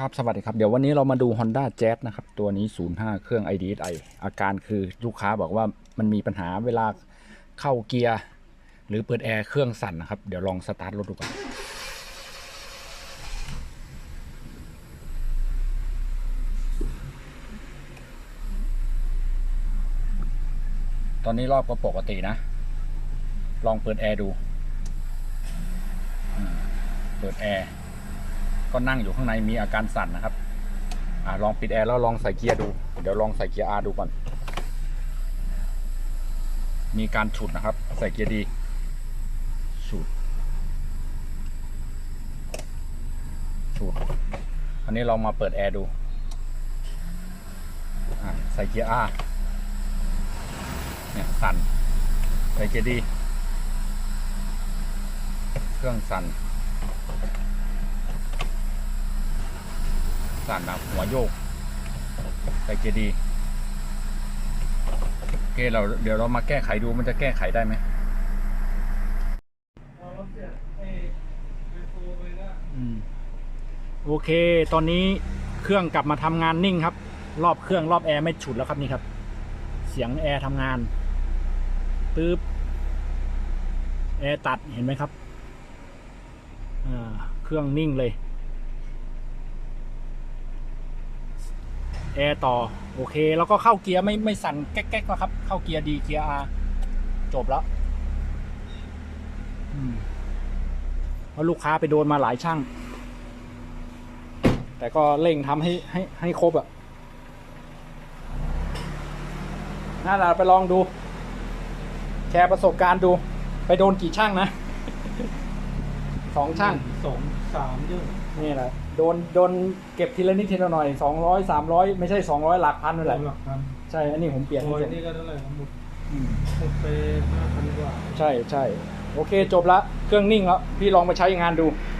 ครับ สวัสดีครับ เดี๋ยววันนี้เรามาดู Honda Jazz นะครับ ตัวนี้ 05 เครื่อง IDSI อาการคือลูกค้าบอกว่ามันมีปัญหาเวลาเข้าเกียร์ หรือเปิดแอร์เครื่องสั่นนะครับ เดี๋ยวลองสตาร์ทรถดูก่อนตอนนี้รอบก็ปกตินะ ลองเปิดแอร์ดู เปิดแอร์ ก็นั่งอยู่ข้างในมีอาการสั่นนะครับอ่าลองปิดแอร์แล้วลองใส่เกียร์ดู เดี๋ยวลองใส่เกียร์ R ดูก่อน มีการฉุดนะครับ ใส่เกียร์ดี ฉุด ฉุด อันนี้เรามาเปิดแอร์ดู ใส่เกียร์ R เนี่ยสั่น ใส่เกียร์ดี เครื่องสั่น สั่นแบบหัวโยกใส่เกียร์ดีโอเคเราเดี๋ยวเรามาแก้ไขดูมันจะแก้ไขได้ไหมอืมโอเค ตอนนี้เครื่องกลับมาทำงานนิ่งครับ รอบเครื่องรอบแอร์ไม่ฉุดแล้วครับนี่ครับ เสียงแอร์ทำงานตึ๊บแอร์ตัดเห็นไหมครับเครื่องนิ่งเลย แอร์ต่อโอเค แล้วก็เข้าเกียร์ไม่ไม่สั่นแก๊กๆแล้วครับ เข้าเกียร์ดีเกียร์ R จบแล้วอืมเพราะลูกค้าไปโดนมาหลายช่าง แต่ก็เร่งทำให้ให้ให้ครบอะน่าจะไปลองดู แชร์ประสบการณ์ดู ไปโดนกี่ช่างนะสองช่างสองสามเยอะนี่แหละ โดนโดนเก็บทีละนิดทีละหน่อยสองร้อยสามร้อยไม่ใช่สองร้อยหลักพันนั่นแหละหลักพันใช่ อันนี้ผมเปลี่ยนโอ้ให้ยเสร็จนี่ก็เท่าไหร่หมดอืมหมดไปห้าพันกว่า ใช่ใช่โอเคจบละ เครื่องนิ่งแล้วพี่ลองไปใช้งานดูค